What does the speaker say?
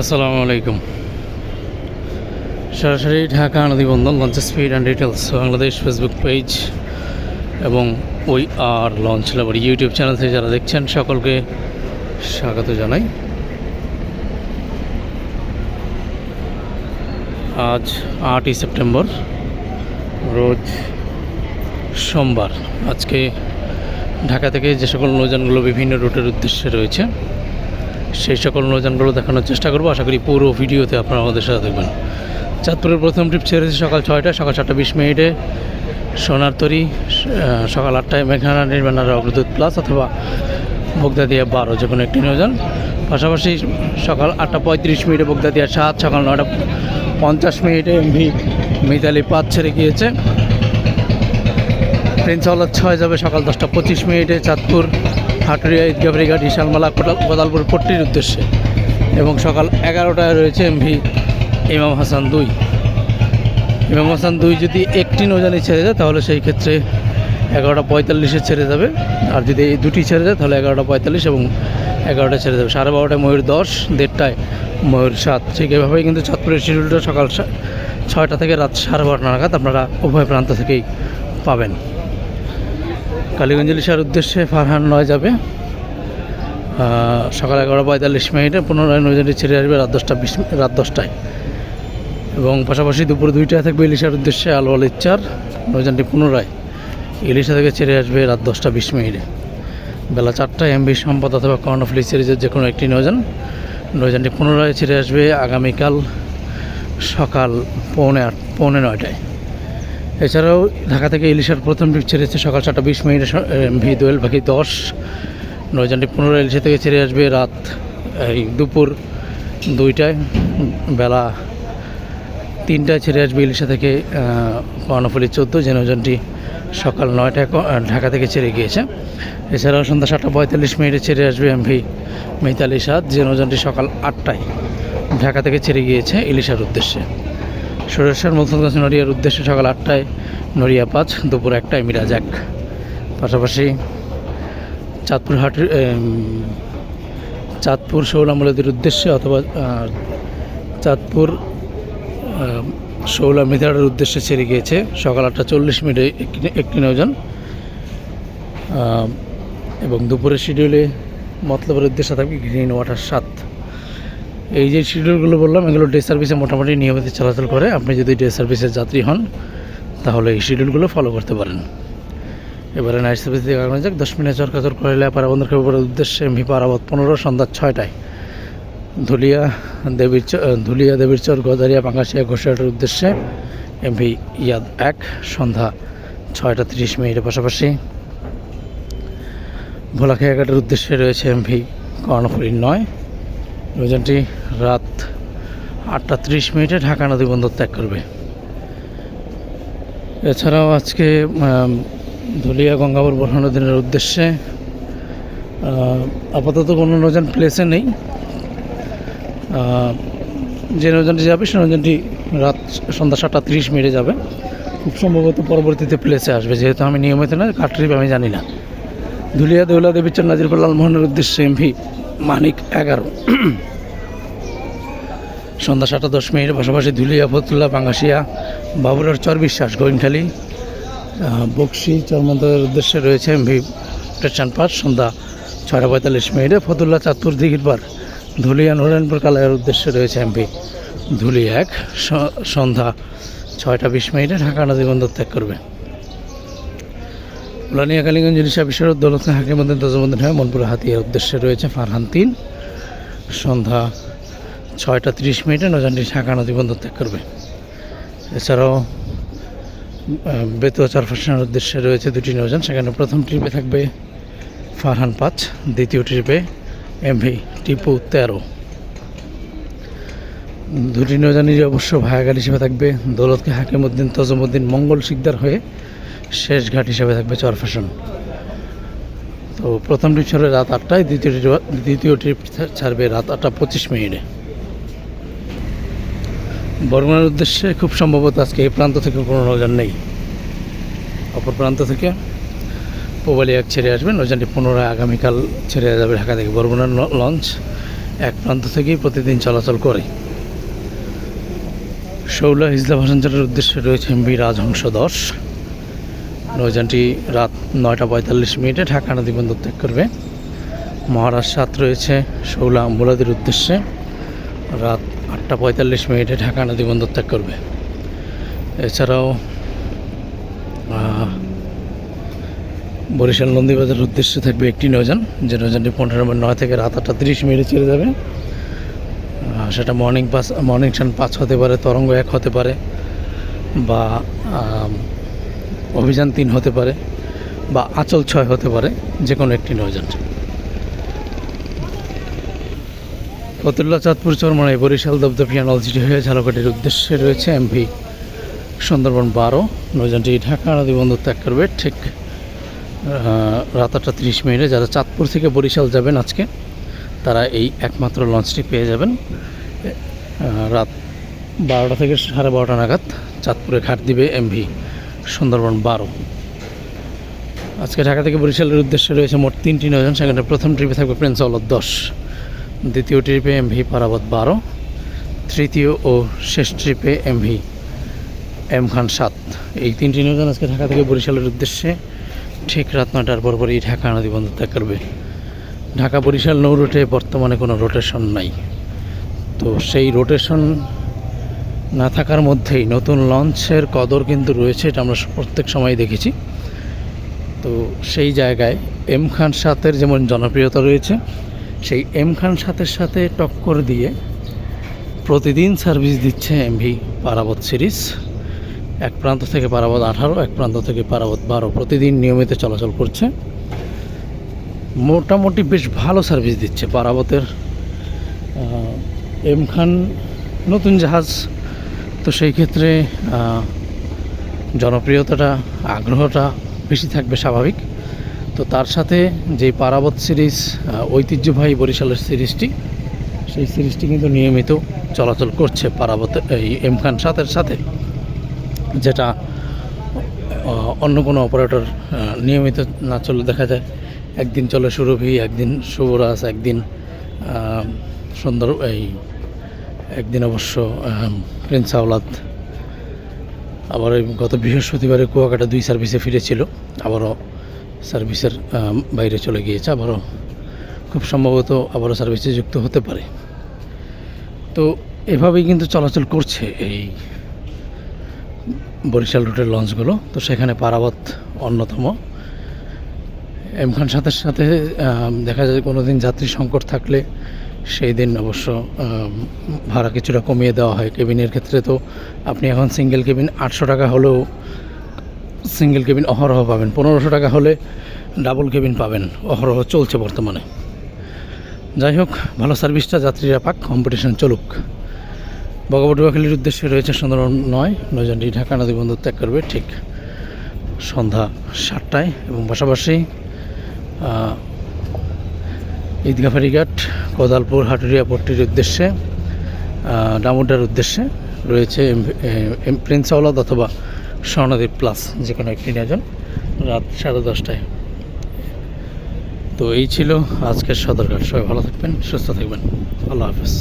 আসসালামু আলাইকুম। সরাসরি Dhaka নদীবন্দর launch speed and details Bangladesh Facebook page এবং ওই আর লঞ্চ লাভার ইউটিউব চ্যানেল থেকে যারা দেখছেন, সকলকে স্বাগত জানাই। আজ আটই সেপ্টেম্বর, রোজ সোমবার। আজকে ঢাকা থেকে যে সকল নৌযানগুলো বিভিন্ন রুটের উদ্দেশ্যে রয়েছে সেই সকল নৌযানগুলো দেখানোর চেষ্টা করব। আশা করি পুরো ভিডিওতে আপনারা আমাদের সাথে দেখবেন চাঁদপুরের প্রথম ট্রিপ ছেড়েছে সকাল ছয়টায় সকাল সাতটা বিশ মিনিটে। সোনার তরি সকাল আটটায় মেঘনা নির্মাণার অগ্রদূত প্লাস অথবা বগদাদিয়া বারো যে কোনো একটি নৌযান। পাশাপাশি সকাল আটটা পঁয়ত্রিশ মিনিটে বগদাদিয়া সাত, সকাল নয়টা পঞ্চাশ মিনিটে এমভি মিতালি পাঁচ ছেড়ে গিয়েছে। প্রিন্স ছয় যাবে সকাল দশটা পঁচিশ মিনিটে। চাঁদপুর হাটুরিয়া ঈদগাবরিঘাট ইশালমালা কোটাল কোদালপুর পট্টির উদ্দেশ্যে। এবং সকাল এগারোটায় রয়েছে এমভি ইমাম হাসান দুই। ইমাম হাসান দুই যদি একটি নৌজানি ছেড়ে যায়, তাহলে সেই ক্ষেত্রে এগারোটা পঁয়তাল্লিশে ছেড়ে যাবে। আর যদি এই দুটি ছেড়ে যায়, তাহলে এগারোটা পঁয়তাল্লিশ এবং এগারোটা ছেড়ে যাবে। সাড়ে বারোটায় ময়ূর দশ, দেড়টায় ময়ূর সাত। ঠিক এভাবেই কিন্তু চাঁদপুরের শিডিউলটা সকাল ছয়টা থেকে রাত সাড়ে বারোটা নাগাদ আপনারা উভয় প্রান্ত থেকেই পাবেন। কালীগঞ্জ ইলিশার উদ্দেশ্যে ফারহান নয় যাবে। সকাল এগারো পঁয়তাল্লিশ মিনিটে পুনরায় নৌজানটি ছেড়ে আসবে রাত দশটা বিশ রাত দশটায়। এবং পাশাপাশি দুপুর দুইটায় থাকবে ইলিশার উদ্দেশ্যে আলোয়াল ইচ্চার নৌজানটি পুনরায় ইলিশা থেকে ছেড়ে আসবে রাত দশটা বিশ মিনিটে। বেলা চারটায় এমবি সম্পদ অথবা কর্ণফুলি সিরিজের যে কোনো একটি নৌজান। নৌজানটি পুনরায় ছেড়ে আসবে আগামীকাল সকাল পৌনে আট পৌনে নয়টায়। এছাড়াও ঢাকা থেকে ইলিশার প্রথম ট্রিপ ছেড়েছে সকাল সাতটা বিশ মিনিটে ভি দোয়েল পাখি দশ। নৌজানটি পুনরায় ইলিশা থেকে ছেড়ে আসবে রাত, এই দুপুর দুইটায়। বেলা তিনটায় ছেড়ে আসবে ইলিশা থেকে কর্ণফুলি চোদ্দ, যে নৌজানটি সকাল নয়টায় ঢাকা থেকে ছেড়ে গিয়েছে। এছাড়াও সন্ধ্যা সাতটা পঁয়তাল্লিশ মিনিটে ছেড়ে আসবে এমভি মিতালি সাত যে নৌজানটি সকাল আটটায় ঢাকা থেকে ছেড়ে গিয়েছে ইলিশার উদ্দেশ্যে। সুরেশ্বর মুলসনগঞ্জ নড়িয়ার উদ্দেশ্যে সকাল আটটায় নড়িয়া পাঁচ, দুপুর একটায় মিরাজ এক। পাশাপাশি চাঁদপুর হাট চাঁদপুর শৌলামুলাদের উদ্দেশ্যে অথবা চাঁদপুর শৌলা মিথারের উদ্দেশ্যে ছেড়ে গিয়েছে সকাল আটটা চল্লিশ মিনিটে একটি- নৌযান এবং দুপুরের শিডিউলে মতলবের উদ্দেশ্যে থাকবে গ্রিন ওয়াটার সাত। এই যে শিডিউলগুলো বললাম, এগুলো ডে সার্ভিসে মোটামুটি নিয়মিত চলাচল করে। আপনি যদি ডে সার্ভিসের যাত্রী হন, তাহলে এই শিডিউলগুলো ফলো করতে পারেন। এবারে নাইট সার্ভিস দিয়ে আগানো যাক। দশ মিনিট চরকাচর করলে পারা বন্ধ খবরের উদ্দেশ্যে এমভি পারাবত পনেরো, সন্ধ্যা ছয়টায়। ধুলিয়া দেবীর ধুলিয়া দেবীর চর, গজারিয়া পাঙ্গাসিয়া ঘোষাটের উদ্দেশ্যে এমভি ইয়াদ এক, সন্ধ্যা ছয়টা তিরিশ মিনিটের পাশাপাশি। ভোলাখিয়াঘাটের উদ্দেশ্যে রয়েছে এমভি কর্ণফুলি নয়। নৌযানটি রাত আটটা ত্রিশ মিনিটে ঢাকা নদী বন্দর ত্যাগ করবে। এছাড়াও আজকে ধুলিয়া গঙ্গাবর বসানো দিনের উদ্দেশ্যে আপাতত কোনো নৌযান প্লেসে নেই। যে নৌযানটি যাবে, সে নৌযানটি রাত সন্ধ্যা সাতটা তিরিশ মিনিটে যাবে। খুব সম্ভবত পরবর্তীতে প্লেসে আসবে, যেহেতু আমি নিয়মিত না কার ট্রিপ আমি জানি না। ধুলিয়া দেউলা দেবীচর নাজিরপুর লালমোহনের উদ্দেশ্যে এমভি মানিক এগারো। সন্ধ্যা সাতটা দশ মিনিটের পাশাপাশি ধুলিয়া ফতুল্লা বাঙ্গাসিয়া বাবুরার চর বিশ্বাস গোয়েনখালী বক্সি চরমন্তের উদ্দেশ্যে রয়েছে এমভি স্টেশন পাস সন্ধ্যা ছয়টা পঁয়তাল্লিশ মিনিটে। ফতুল্লা চাঁদপুর দিঘির পার, ধুলিয়া নারায়ণপুর কালায়ের উদ্দেশ্যে রয়েছে এমভি ধুলি এক। সন্ধ্যা ছয়টা বিশ মিনিটে ঢাকা নদী বন্দর ত্যাগ করবে। উলানিয়া কালীগঞ্জ ইলিশা বিশ্বরত দৌলত হাকিম মন্দির দজমন্দির হয়ে মনপুরা হাতিয়ার উদ্দেশ্যে রয়েছে ফারহান তিন। সন্ধ্যা ছয়টা তিরিশ মিনিটে নজানটি ঢাকা নদী বন্দর ত্যাগ করবে। এছাড়াও বেতুয়া চারফাশনের উদ্দেশ্যে রয়েছে দুটি নৌযান। সেখানে প্রথম ট্রিপে থাকবে ফারহান পাঁচ, দ্বিতীয় ট্রিপে এমভি টিপু তেরো। দুটি নৌযানই অবশ্য ভায়াঘাট হিসেবে থাকবে। দৌলতকে হাকিমউদ্দিন তজমুদ্দিন মঙ্গল শিকদার হয়ে শেষ ঘাট হিসেবে থাকবে চরফ্যাশন তো প্রথম ট্রিপ ছাড়বে রাত আটটায়, দ্বিতীয় ট্রিপ দ্বিতীয় ট্রিপ ছাড়বে রাত আটটা পঁচিশ মিনিটে। বর্মনের উদ্দেশ্যে খুব সম্ভবত আজকে এই প্রান্ত থেকে কোনো নৌযান নেই। অপর প্রান্ত থেকে পোবালি এক ছেড়ে আসবে, নৌযানটি পুনরায় আগামীকাল ছেড়ে যাবে ঢাকা থেকে বরগুনার ল- লঞ্চ। এক প্রান্ত থেকেই প্রতিদিন চলাচল করে। শৌলা হিজলা ভাসাঞ্চলের উদ্দেশ্যে রয়েছে এমবি রাজহংস দশ। নৌযানটি রাত নয়টা পঁয়তাল্লিশ মিনিটে ঢাকা নদী বন্দর ত্যাগ করবে। মহারাজ সাত রয়েছে শৌলা মুলাদির উদ্দেশ্যে। রাত আটটা পঁয়তাল্লিশ মিনিটে ঢাকা নদী বন্দর ত্যাগ করবে। এছাড়াও বরিশাল নন্দীবাজারের উদ্দেশ্যে থাকবে একটি নৌযান। যে নৌযানটি পনেরো নম্বর নয় থেকে রাত আটটা তিরিশ মিনিটে ছেড়ে যাবে। সেটা মর্নিং পাস মর্নিং সান পাঁচ হতে পারে, তরঙ্গ এক হতে পারে বা অভিযান তিন হতে পারে বা আচল ছয় হতে পারে যে কোনো একটি নৌযান ফতুল্লা চাঁদপুর চরমানায় বরিশাল দপদপিয়া নলছিটি হয়ে ঝালকাঠির উদ্দেশ্যে রয়েছে এমভি সুন্দরবন বারো। নৌযানটি ঢাকা নদী বন্দর ত্যাগ করবে ঠিক রাত আটটা তিরিশ মিনিটে। যারা চাঁদপুর থেকে বরিশাল যাবেন আজকে, তারা এই একমাত্র লঞ্চটি পেয়ে যাবেন। রাত বারোটা থেকে সাড়ে বারোটা নাগাদ চাঁদপুরে ঘাট দিবে এমভি। সুন্দরবন বারো। আজকে ঢাকা থেকে বরিশালের উদ্দেশ্যে রয়েছে মোট তিনটি নৌযান সেখানে প্রথম ট্রিপে থাকবে প্রিন্স আওলাদ দশ, দ্বিতীয় ট্রিপে এমভি পারাবত বারো, তৃতীয় ও শেষ ট্রিপে এমভি এম খান সাত। এই তিনটি নৌযান আজকে ঢাকা থেকে বরিশালের উদ্দেশ্যে। ঠিক রাত নয়টার পরপরই ঢাকা নদী বন্দর ত্যাগ করবে। ঢাকা বরিশাল নৌ রুটে বর্তমানে কোনো রোটেশন নাই। তো সেই রোটেশন না থাকার মধ্যেই নতুন লঞ্চের কদর কিন্তু রয়েছে, এটা আমরা প্রত্যেক সময় দেখেছি। তো সেই জায়গায় এম খান সাতের যেমন জনপ্রিয়তা রয়েছে, সেই এম খান সাতের সাথে টক্কর দিয়ে প্রতিদিন সার্ভিস দিচ্ছে এমভি পারাবত সিরিজ। এক প্রান্ত থেকে পারাবত আঠারো, এক প্রান্ত থেকে পারাবত বারো প্রতিদিন নিয়মিত চলাচল করছে। মোটামুটি বেশ ভালো সার্ভিস দিচ্ছে পারাবতের এম খান নতুন জাহাজ তো সেই ক্ষেত্রে জনপ্রিয়তাটা, আগ্রহটা বেশি থাকবে স্বাভাবিক। তো তার সাথে যে পারাবত সিরিজ ঐতিহ্যবাহী বরিশালের সিরিজটি, সেই সিরিজটি কিন্তু নিয়মিত চলাচল করছে পারাবত, এই এম খান সাতের সাথে। যেটা অন্য কোনো অপারেটর নিয়মিত না চলে দেখা যায়, একদিন চলে সুরভি, একদিন শুভরাজ, একদিন সুন্দর, এই একদিন অবশ্য প্রিন্স আওলাদ আবার গত বৃহস্পতিবারে কুয়াকাটা দুই সার্ভিসে ফিরেছিল। আবারও সার্ভিসের বাইরে চলে গিয়েছে। আবারও খুব সম্ভবত আবারও সার্ভিসে যুক্ত হতে পারে। তো এভাবেই কিন্তু চলাচল করছে এই বরিশাল রুটের লঞ্চগুলো। তো সেখানে পারাবত অন্যতম। এম খান সাথের সাথে দেখা যায় কোনো দিন যাত্রী সংকট থাকলে সেই দিন অবশ্য ভাড়া কিছুটা কমিয়ে দেওয়া হয়। কেবিনের ক্ষেত্রে তো আপনি এখন সিঙ্গেল কেবিন আটশো টাকা হলেও সিঙ্গেল কেবিন অহরহ পাবেন। পনেরোশো টাকা হলে ডাবল কেবিন পাবেন। অহরহ চলছে বর্তমানে। যাই হোক, ভালো সার্ভিসটা যাত্রীরা পাক কম্পিটিশন চলুক। বগবটুয়াখালীর উদ্দেশ্যে রয়েছে সুন্দরবন নয় নয়জনটি ঢাকা নদী বন্দর ত্যাগ করবে ঠিক সন্ধ্যা সাতটায় এবং পাশাপাশি আহ, ঈদগাহ ফেরিঘাট কোদালপুর হাটুরিয়া পট্টির উদ্দেশ্যে ডামুডার উদ্দেশ্যে রয়েছে প্রিন্স আওলাদ অথবা স্বর্ণদ্বীপ প্লাস যে কোনো একটি নিয়োজন রাত সাড়ে দশটায়। তো এই ছিল আজকের সদরঘাট। সবাই ভালো থাকবেন সুস্থ থাকবেন। আল্লাহ হাফেজ।